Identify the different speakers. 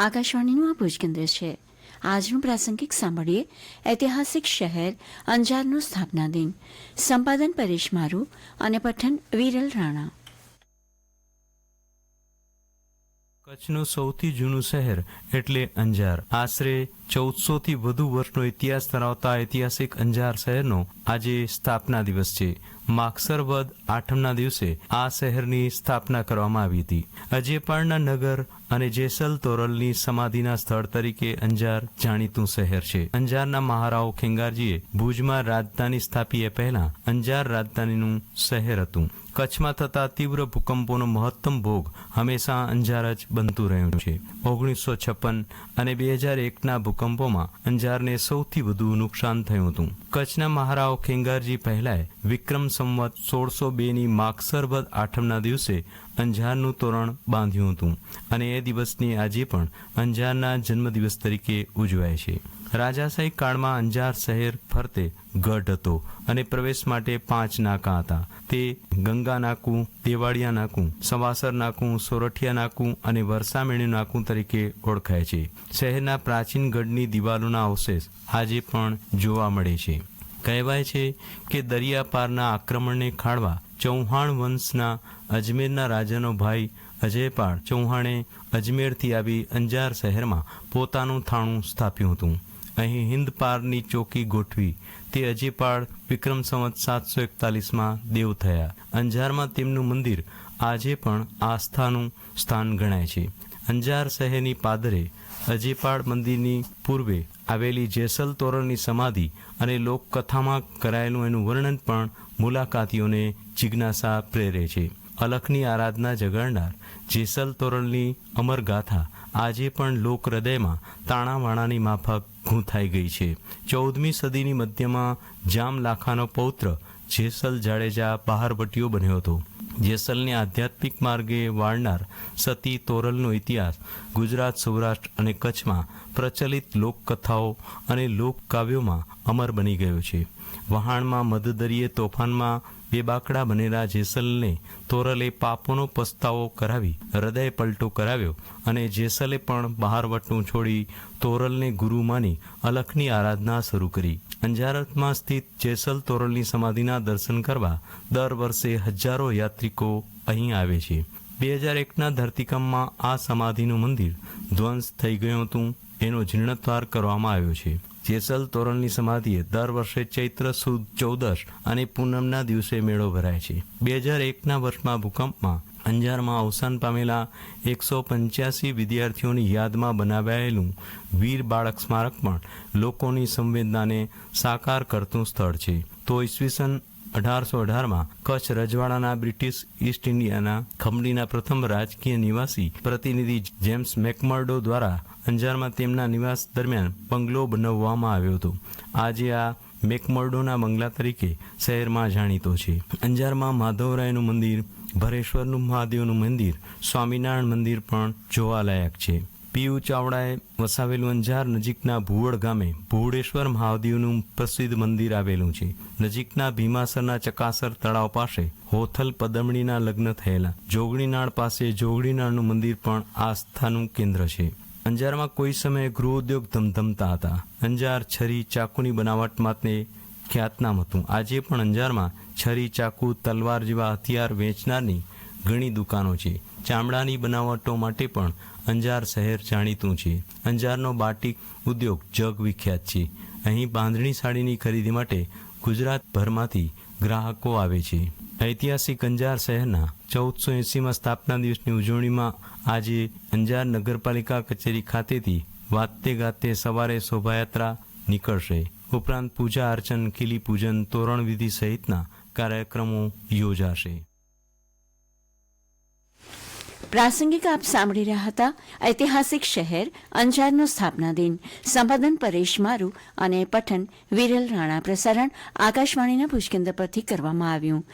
Speaker 1: આકાશવાણીનું આ ભુજ કેન્દ્ર છે આજનું પ્રાસંગિક સાંભળીએ ઐતિહાસિક શહેર અંજારનું સ્થાપના દિન સંપાદન પરેશ મારુ અને પઠન વિરલ રાણા
Speaker 2: કચ્છનું સૌથી જૂનું શહેર એટલે અંજાર. આશરે ચૌદસો થી વધુ વર્ષનો ઇતિહાસ ધરાવતા ઐતિહાસિક અંજાર શહેરનો આજે સ્થાપના દિવસ છે. માગસર આઠમના દિવસે આ શહેરની સ્થાપના કરવામાં આવી હતી. અજેપાળના નગર અને જેસલ તોરલની સમાધિના સ્થળ તરીકે અંજાર જાણીતું શહેર છે. અંજારના મહારાવ ખેંગારજીએ ભુજમાં રાજધાની સ્થાપી એ પહેલા અંજાર રાજધાનીનું શહેર હતું. કચ્છમાં થતા તીવ્ર ભૂકંપોનો મહત્તમ ભોગ હંમેશા અંજાર જ બનતું રહ્યું છે. ઓગણીસો છપ્પન અને બે હજાર એકના ભૂકંપોમાં અંજારને સૌથી વધુ નુકસાન થયું હતું. કચ્છના મહારાવ ખેંગારજી પહેલાએ વિક્રમ સંવત સોળસો બેની માગસરવદ આઠમના દિવસે અંજારનું તોરણ બાંધ્યું હતું અને એ દિવસની આજે પણ અંજારના જન્મદિવસ તરીકે ઉજવાય છે. રાજાશાહી કાળમાં અંજાર શહેર ફરતે ગઢ હતો અને પ્રવેશ માટે પાંચ નાકા હતા. તે ગંગા નાકું, દેવાળિયા નાકું, સવાસર નાકું, સોરઠિયા નાકું અને વરસામેણી નાકું તરીકે ઓળખાય છે. શહેરના પ્રાચીન ગઢની દિવાલોના અવશેષ આજે પણ જોવા મળે છે. કહેવાય છે કે દરિયા પારના આક્રમણને ખાળવા ચૌહાણ વંશના અજમેરના રાજાનો ભાઈ અજયપાળ ચૌહાણે અજમેરથી આવી અંજાર શહેરમાં પોતાનું થાણું સ્થાપ્યું હતું. અહીં હિન્દ પારની ચોકી ગોઠવી તે અજયપાળ વિક્રમ સંવત સાતસો એકતાલીસમાં દેવ થયા. અંજારમાં તેમનું મંદિર આજે પણ આસ્થાનું સ્થાન ગણાય છે. અંજાર શહેરની પાદરે અજયપાળ મંદિરની પૂર્વે આવેલી જેસલ તોરણની સમાધિ અને લોકકથામાં કરાયેલું એનું વર્ણન પણ મુલાકાતીઓને જિજ્ઞાસા પ્રેરે છે. અલખની આરાધના જગાડનાર જેસલ તોરણની અમરગાથા આજે પણ લોક હૃદયમાં તાણાવાણાની માફક ગૂંથાઈ ગઈ છે. ચૌદમી સદીની મધ્યમાં જામ લાખાનો પૌત્ર જેસલ જાડેજા બહારવટીયો બન્યો હતો. જેસલને આધ્યાત્મિક માર્ગે વાળનાર સતી તોરલનો ઇતિહાસ, ગુજરાત સૌરાષ્ટ્ર અને કચ્છમાં પ્રચલિત લોકકથાઓ અને લોકકાવ્યોમાં અમર બની ગયો છે. વહાણમાં મધદરીએ તોફાનમાં બે બાકડા બનેલા જેસલને તોરલે પાપોનો પસ્તાવો કરાવી, હૃદય પલટો કરાવ્યો અને જેસલે પણ બહારવટનું છોડી તોરલને ગુરુ માની અલખની આરાધના શરૂ કરી. અંજારતમાં સ્થિત જેસલ તોરલની સમાધિના દર્શન કરવા દર વર્ષે હજારો યાત્રિકો અહીં આવે છે. બે હજાર એકના ધરતીકંપમાં આ સમાધિનું મંદિર ધ્વંસ થઈ ગયું હતું, એનો જીર્ણોદ્ધાર કરવામાં આવ્યો છે. જેસલ તોરણની સમાધિએ દર વર્ષે ચૈત્ર સુદ ચૌદશ અને પૂનમના દિવસે મેળો ભરાય છે. બે હજાર એકના વર્ષમાં ભૂકંપમાં અંજારમાં અવસાન પામેલા એકસો પંચ્યાસી વિદ્યાર્થીઓની યાદમાં બનાવાયેલું વીર બાળક સ્મારક પણ લોકોની સંવેદનાને સાકાર કરતું સ્થળ છે. તો ઈસવીસન અઢારસો અઢારમાં કચ્છ રજવાડાના બ્રિટિશ ઈસ્ટ ઇન્ડિયાના ખમડીના પ્રથમ રાજકીય નિવાસી પ્રતિનિધિ જેમ્સ મેકમર્ડો દ્વારા અંજારમાં તેમના નિવાસ દરમિયાન બંગલો બનાવવામાં આવ્યો હતો. આજે આ મેકમર્ડોના બંગલા તરીકે શહેરમાં જાણીતો છે. અંજારમાં માધવરાયનું મંદિર, ભરેશ્વરનું મહાદેવનું મંદિર, સ્વામિનારાયણ મંદિર પણ જોવાલાયક છે. પીયુ ચાવડાએ વસાવેલું અંજાર નજીકના ભુવડ ગામે ભુવડેશ્વર મહાદેવનું પ્રસિદ્ધ મંદિર આવેલું છે. નજીકના ભીમાસરના ચકાસર તળાવ પાસે હોથલ પદમણીના લગ્ન થયેલા. જોગણીનાળ પાસે જોગણીનાળનું મંદિર પણ આસ્થાનું કેન્દ્ર છે. અંજારમાં કોઈ સમયે ગૃહ ઉદ્યોગ ધમધમતા હતા. અંજાર છરી ચાકુની બનાવટ માટે ખ્યાતનામ હતું. આજે પણ અંજારમાં છરી, ચાકુ, તલવાર જેવા હથિયાર વેચનારની ઘણી દુકાનો છે. ચામડાની બનાવટો માટે પણ અંજાર શહેર જાણીતું છે. અંજારનો બાટિક ઉદ્યોગ જગ વિખ્યાત છે. અહીં બાંધણી સાડીની ખરીદી માટે ગુજરાતભરમાંથી ગ્રાહકો આવે છે. ઐતિહાસિક અંજાર શહેરના ચૌદસો એંસીમાં સ્થાપના દિવસની ઉજવણીમાં આજે અંજાર નગરપાલિકા કચેરી ખાતેથી વાતે ગાતે સવારે શોભાયાત્રા નીકળશે. ઉપરાંત પૂજા અર્ચન, ખીલી પૂજન, તોરણ વિધિ સહિતના કાર્યક્રમો યોજાશે.
Speaker 1: પ્રાસંગિક આપ સાંભળી રહ્યા હતા. ઐતિહાસિક શહેર, અંજારનો સ્થાપના દિન, સંપાદન પરેશ મારું અને પઠન વિરલ રાણા પ્રસારણ આકાશવાણીના ભુજકેન્દ્ર પરથી કરવામાં આવ્યું.